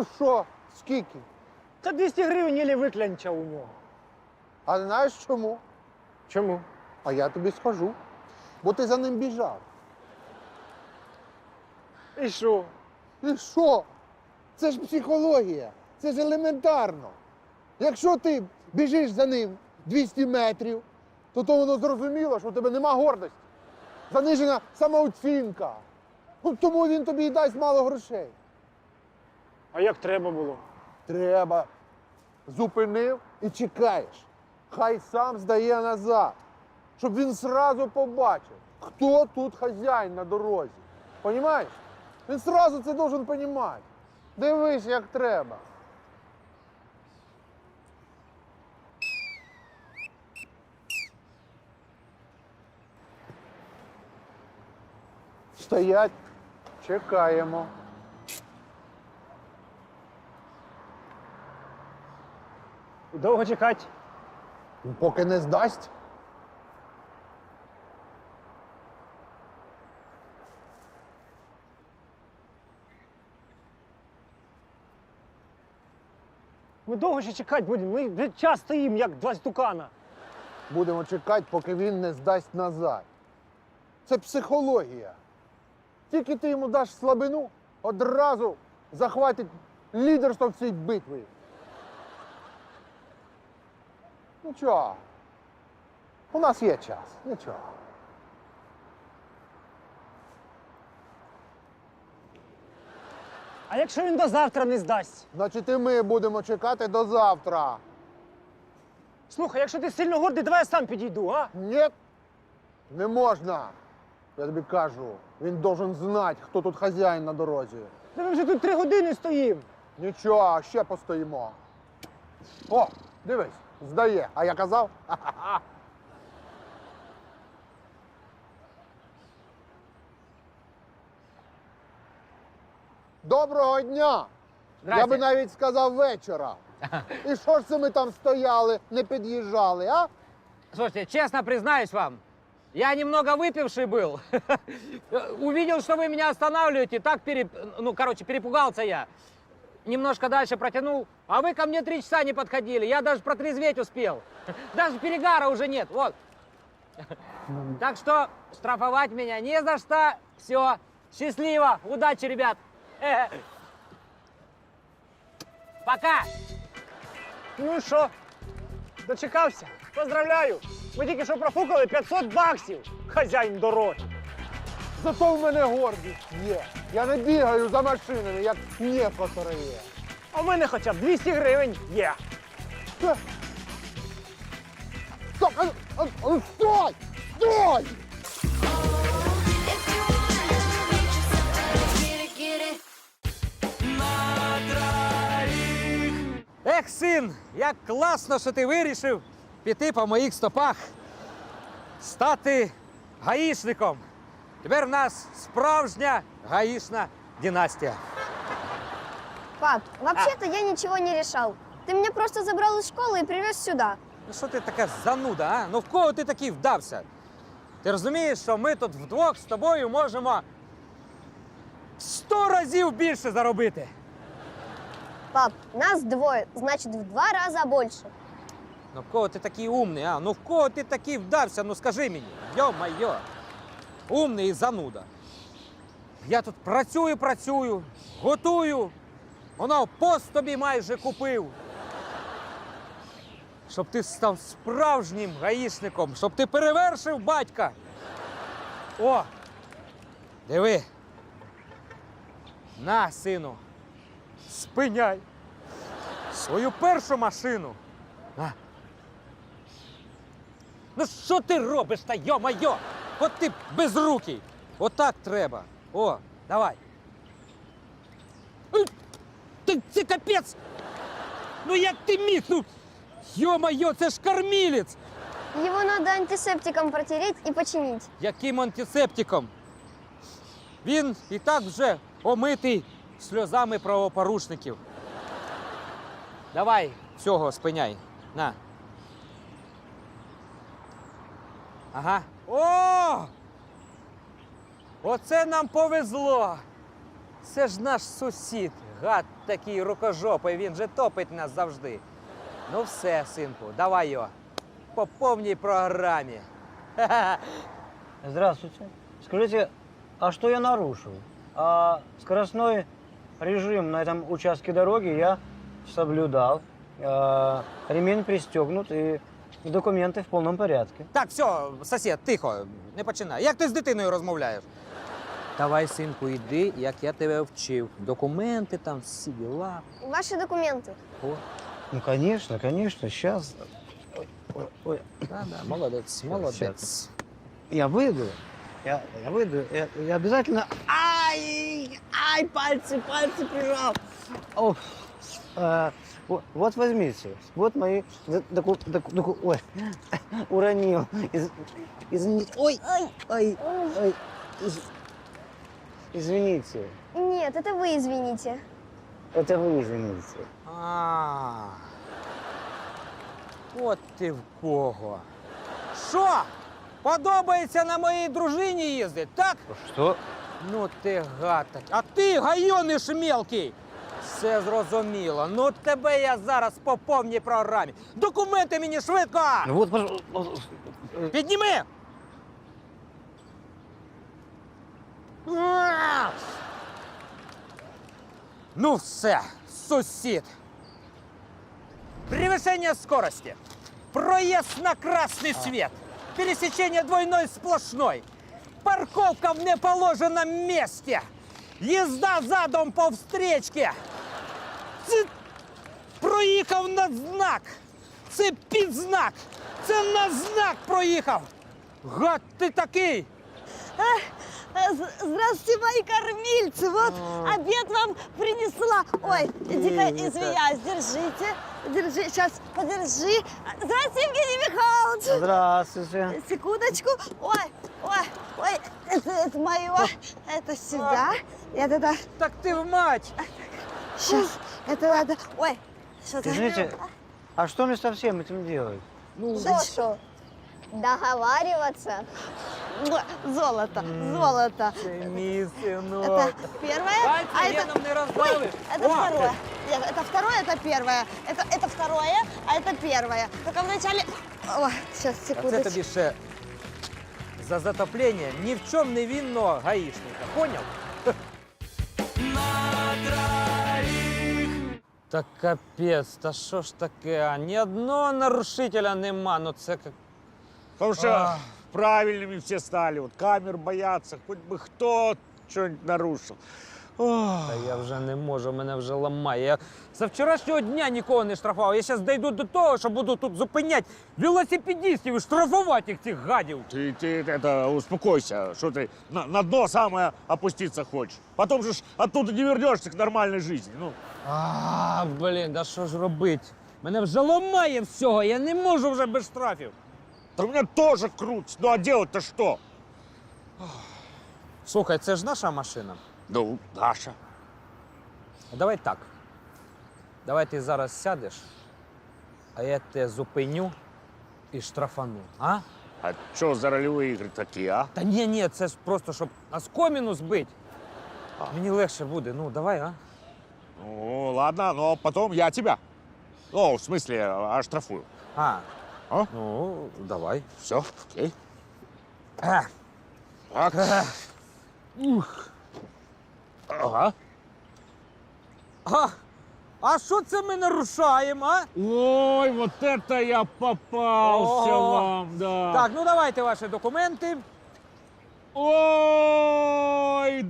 Ну що, скільки? Та 200 гривень єлі виклянчав у нього. А знаєш чому? Чому? А я тобі скажу. Бо ти за ним біжав. І що? І що? Це ж психологія, це ж елементарно. Якщо ти біжиш за ним 200 метрів, то то воно зрозуміло, що у тебе нема гордості. Занижена самооцінка. Ну, Тому він тобі і дасть мало грошей. А як треба було? Треба. Зупинив і чекаєш. Хай сам здає назад, щоб він сразу побачив, хто тут хазяїн на дорозі. Понімаєш? Він сразу це должен понімати. Дивись, як треба. Стоять, чекаємо. Довго чекати? Поки не здасть. Ми довго ще чекати будемо. Ми вже час стоїмо, як два стукана. Будемо чекати, поки він не здасть назад. Це психологія. Тільки ти йому даш слабину, одразу захватить лідерство в цій битві. Нічого. У нас є час. Нічого. А якщо він до завтра не здасть? Значить, і ми будемо чекати до завтра. Слухай, якщо ти сильно гордий, давай я сам підійду, а? Ні, не можна. Я тобі кажу, він должен знати, хто тут хазяїн на дорозі. Та ми вже тут три години стоїмо. Нічого, ще постоїмо. О, дивись, здає. А я казав? Ха-ха-ха. Доброго дня! Я би навіть сказав вечора. І що ж це ми там стояли, не під'їжджали, а? Слушайте, честно признаюсь вам, я немного выпивший был. Увидел, что вы меня останавливаете, так пере... ну, короче, перепугался я. Немножко дальше протянул, а вы ко мне три часа не подходили, я даже протрезветь успел. Даже перегара уже нет, вот. Так что штрафовать меня не за что. Все, счастливо, удачи, ребят. Пока. Ну що, дочекався? Поздравляю! Ми тільки що профукали 500 баксів. Хазяїн дороги. Зато в мене гордість є. Я не бігаю за машинами, як некоторі є. А в мене хоча б 200 гривень є. Та- Стоп! А, а, а, стой! Стой! If you wanna meet yourself, get it, get it. Ех, син, як класно, що ти вирішив піти по моїх стопах, стати гаїшником. Тепер в нас справжня гаїшна династія. Пап, вообще-то я ничего не решал. Ты меня просто забрал из школы и привез сюда. Ну що ти така зануда, а? Ну в кого ти такий вдався? Ти розумієш, що ми тут вдвох з тобою можемо сто разів більше заробити. Пап, нас двое, значит в два раза больше. Ну в кого ти такий умний, а? Ну в кого ти такий вдався? Ну скажи мені, йо-майо. Умний і зануда. Я тут працюю, працюю, готую. Воно пост тобі майже купив. Щоб ти став справжнім гаїшником, щоб ти перевершив батька. О! Диви. На, сину. Спиняй. Свою першу машину. На. Ну що ти робиш та йо-майо? От ти безрукий. Отак треба. О, давай. Ти це капець! Ну як ти міг? Ну, йо-майо, це ж кормілець! Его надо антисептиком протереть и починить. Яким антисептиком? Він і так вже омитий сльозами правопорушників. Давай цього спиняй. На. Ага. О! Оце нам повезло. Це ж наш сусід, гад такий рукожопий, він же топить нас завжди. Ну все, синку, давай його. По повній програмі. Здравствуйте. Скажите, а что я нарушил? А скоростной режим на этом участке дороги я соблюдал. А, ремень пристегнут и документы в полном порядке. Так, все, сусід, тихо, не починай. Як ти з дитиною розмовляєш? Давай, синку, йди, як я тебе вчив. Документи там, всі діла. Ваши документы. О, Ну, конечно, конечно, сейчас. Ой, ой, ой. да, да, молодець, молодець. Я выйду. Я, я выйду. Я, я обязательно. Ай! Ай, пальцы, пальцы прижал. О, а, вот, вот возьмите. Вот мои д- доку, доку- доку- ой, уронил. Из, извините. Ой, ой, ой, ой. Из- извините. Нет, это вы извините. Это вы извините. А, от ти в кого. Що? Подобається на моїй дружині їздить, так? Что? Ну ти гад так. А ти гайониш мелкий. Все зрозуміло. Ну тебе я зараз по повній програмі. Документи мені швидко! Вот, пожалуйста. Підніми! А! Ну все, сусід. Превышение скорости. Проезд на красный свет. Пересечение двойной сплошной. Парковка в неположенном месте. Езда задом по встречке. Це проїхав на знак. Це під знак. Це на знак проїхав. Гад ти такий. Э, з- Здравствуйте, мои кормильцы. Вот обед вам принесла. Ой, дико извиняюсь, держите. Держи, сейчас, подержи. Здравствуйте, Евгений Михайлович. Здравствуйте. Секундочку. Ой, ой, ой, это, это мое, это сюда. Это, это, Так ти в мать. сейчас, это надо. Ой, что-то. Скажите, а что мне со всем этим делать? Что, что? Договариваться. Муа, Золото, золото. Це мій синок. Это первое, а Пальці это... веном не Ой, роздавиш. это О, второе. Нет, это второе, это первое. Это, это второе, а это первое. Только вначале... Ой, сейчас, А це секундочку. тобі ще за затоплення ні в чому не винного гаїшника. Поняв? Та капець, та що ж таке? Ні одного нарушителя нема, ну це як. Потому что Ах. правильными все стали. Вот камер боятся, хоть бы кто что-нибудь нарушил. Ох. Та я вже не можу, мене вже ламає. Я за вчорашнього дня нікого не штрафував. Я зараз дійду до того, що буду тут зупиняти велосипедистів і штрафувати їх цих гадів. Ты, ты это, успокойся, что ты на, на дно самое опуститься хочешь. Потом же ж оттуда не вернешься к нормальной жизни. Ну, А, блін, да що ж робить? Мене вже ламає всього, я не можу вже без штрафів. да у меня тоже круть. Ну а делать-то что? Слухай, це ж наша машина. Ну, Даша. А Давай так. Давай ти зараз сядеш, а я тебе зупиню і штрафану. А? А что за ролевые игры такие, а? Та ні, ні, це ж просто, щоб оскоміну збить. Мені легше буде. Ну, давай, а? Ну, ладно, но потом я тебя. Ну, в смысле, оштрафую. А. А? Ну, давай. Все, окей. А. Так. Ух. Ага. А, а що це ми нарушаємо, а? Ой, вот это я попался О. вам, да. Так, ну давайте ваші документи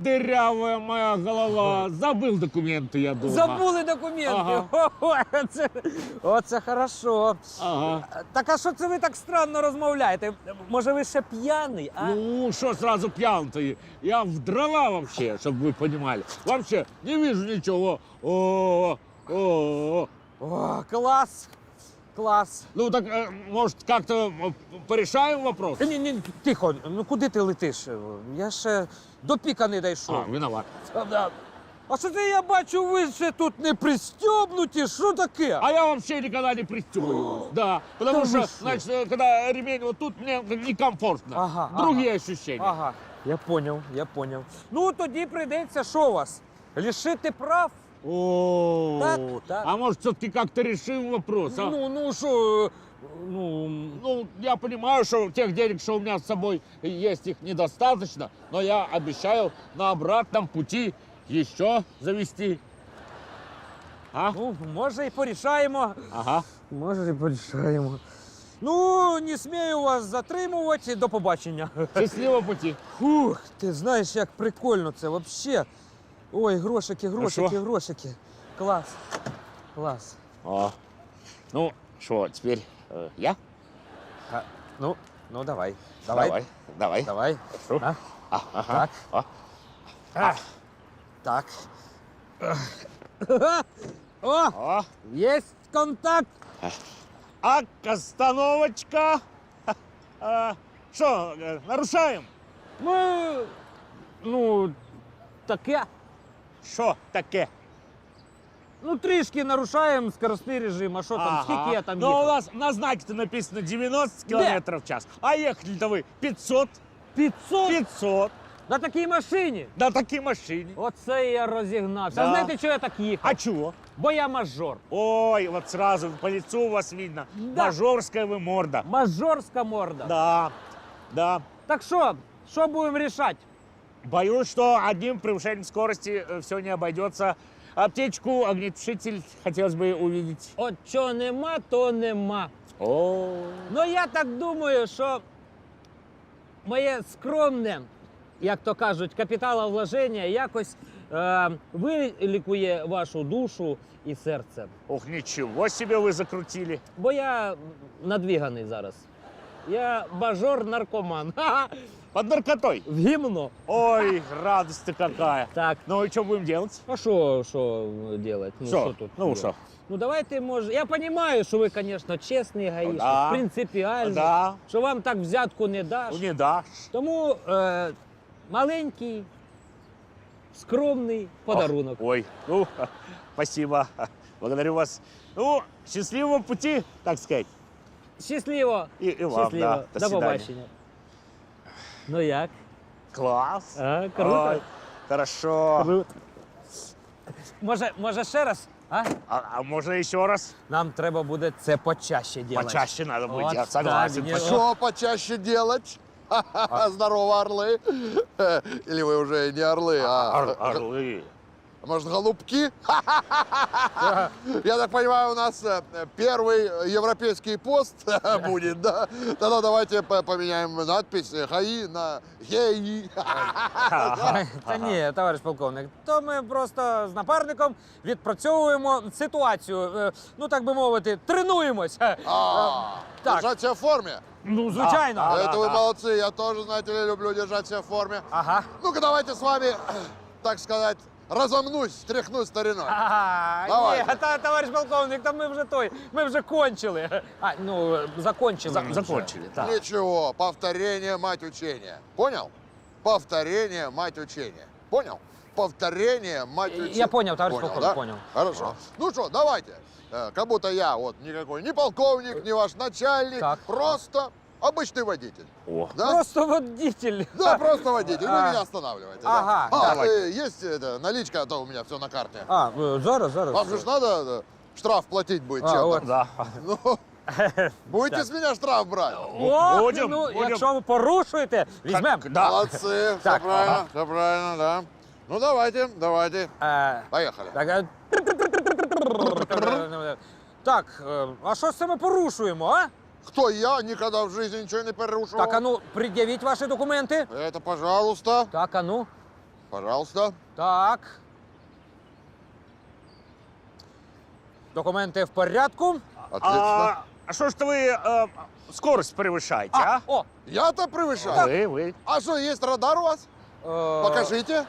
Ой, дырявая моя голова. Забыл документы, я думаю. Забули документи. Ага. О, оце, оце хорошо. Ага. Так а що це ви так странно розмовляєте? Може, ви ще п'яний, а? Ну, что сразу пьян-то? Я в дрова вообще, чтобы вы понимали. Вообще не вижу ничего. О, о, о. О, клас. Клас. Ну так, э, может, как-то э, порешаем вопрос? Ні, ні, тихо, ну куди ти летиш? Я ще до піка не дійшов. А, виноват. А, да. А що це я бачу, ви ще тут не пристьобнуті? Що таке? А я вообще никогда не пристегиваюсь. Да, потому Да что, вы что? значит, э, когда ремень вот тут, мне некомфортно. Ага, Другие ощущения. Ага, я поняв, я поняв. Ну тоді прийдеться, що у вас? Лишити прав? о, Так, так. а может, все-таки как-то решим вопрос, а? Ну, ну що, ну, Ну, я понимаю, что тех денег, что у меня с собой есть, их недостаточно, но я обещаю на обратном пути еще завести. А? ну, може і порішаємо. Ага. Може і порішаємо. Ну, не смію вас затримувати. До побачення. Счастливого пути. Фух, ти знаєш, як прикольно це взагалі. Ой, грошики, грошики, що? грошики. Клас. Клас. О. Ну, что, теперь э, я? А, ну, ну давай. Давай. Давай. Давай. Давай. Хорошо. А? А, ага. Так. А. А. Так. О, О. есть контакт. А, остановочка. Что, нарушаем? Ми, ну, таке. Що таке? Ну, трішки нарушаємо скоростний режим. А що там, скільки я там Ну, у їхав? нас на знаке-то написано 90 километров в час. А ехали-то вы 500. 500 500. на такій машині. На такой машине. Оце я розігнався. Да. А знаєте, чого я так їхав? А чего? Бо я мажор. Ой, вот сразу по лицу у вас видно. Да. Мажорская вы морда. Мажорська морда. Да, да. Так що, що будемо рішати? Боюсь, что одним превышением скорости все не обойдется. Аптечку, огнетушитель хотелось бы увидеть. От чого нема, то нема. О, Ну я так думаю, що моє скромне, як то кажуть, капіталовложення якось е, вилікує вашу душу і серце. ох, ничего себе вы закрутили. Бо я надвіганий зараз. Я бажор наркоман. Ха-ха. Под наркотой. В гімно. Ой, радость-то какая. Так. Ну и что будем делать? А що, що делать? Ну, Що? що тут? Ну, делать? що? Ну давайте, може. Я розумію, що ви, звісно, чесний гаїшник, Да. принципіальний, Да, що вам так взятку не даш. ну не дашь. Тому е, маленький, скромний подарунок. Ой, ну, спасибо. Благодарю вас. Ну, счастливого пути, так сказать. Щасливо! И, и вам, Щасливо. да. До До, свидания. побачення. Ну як? Класс. А, круто. Ой, хорошо. Круто. Може, може ще раз? А? А, а можно еще раз? Нам треба буде це почаще делать. Почаще надо будет, Вот я так, согласен. мне- почаще. Что почаще делать? Здорово, орлы. Или вы уже не орлы, а... Ор- орлы. Может, голубки? Я так понимаю, у нас э, первый европейский пост будет, да? Тогда давайте по- поменяем надпись ХАИ на ГЕИ. Та ні, товариш полковник, то ми просто з напарником відпрацьовуємо ситуацію. е, Ну так би мовити, тренуємось. А, Так. Держать себя в форме. Ну, звичайно. Да, Это вы да. молодцы, я тоже, знаете ли, люблю держать себя в форме. Ага. Ну-ка, давайте с вами, так сказать, Разомнусь, стряхну стариной. Ага, Давай. ні, та, товариш полковник, та ми вже той, ми вже кончили. А, ну, закончили. За- ми вже. закончили, Так. Ничего, повторение мать учения. Понял? Повторение мать учения. Понял? Повторение мать учения. Я понял, товарищ Понял, полковник, да? понял. Хорошо. Ну что, давайте. Э, Как будто я вот никакой не полковник, не ваш начальник, Так. просто обычный водитель. О, Да? Просто водитель. Да, просто водитель. Вы А. меня останавливаете. да? Ага, А, давайте. э, есть это, наличка, а то у меня все на карте. А, е, зараз, зараз. Вам же ж надо э, штраф платить будет А, чем-то. вот. да. Ну, будете Так. с меня штраф брать? О, Будем, ну, будем. якщо ви порушуєте, візьмемо. Так, да. Молодцы, все Так, правильно, все правильно, да. Ну давайте, давайте, Е, поехали. Так, е, так, е, а що це ми порушуємо, а? Кто я? Никогда в жизни ничего не порушил. Так, а ну, пред'явіть ваші документи. Это, пожалуйста, Так, а ну. пожалуйста. Так. Документи в порядку. Отлично. А, а что ж вы э, скорость превышаете, а? О! Я-то превышаю. Вы, вы. А что, есть радар у вас? е, Покажите.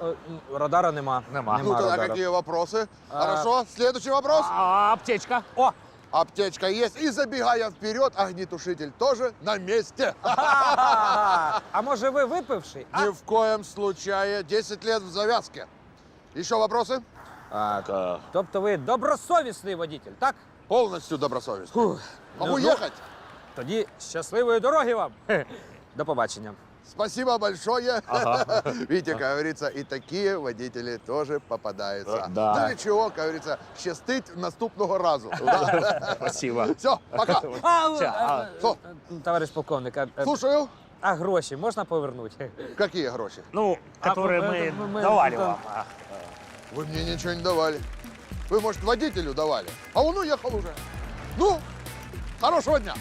м, Радара нема. Нема. ну тогда радара. какие вопросы? А. Хорошо, следующий вопрос. А аптечка? О! Аптечка есть. И забегая вперед, огнетушитель тоже на месте. А, а може ви? Ни в коем случае. 10 лет в завязке. Еще вопросы? А, тобто ви добросовісний водитель, так? Полностью добросовестно. Фух. Могу Ну, ехать? Тоді щасливої дороги вам. Хе. До побачення. Спасибо большое. Видите, как говорится, и такие водители тоже попадаются. Да. Ну ничего, как говорится, щастить наступного разу. Да. Спасибо. Все, пока. А, Це, е, а, Що? е, Товариш полковник, а, е, Слушаю. а гроші можна повернути? Какие гроши? Ну, А, которые э, мы мы- мы- давали да. вам. а. Вы мне ничего не давали. Вы, может, водителю давали, а он уехал уже. Ну, хорошего дня.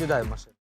Сідай в машину.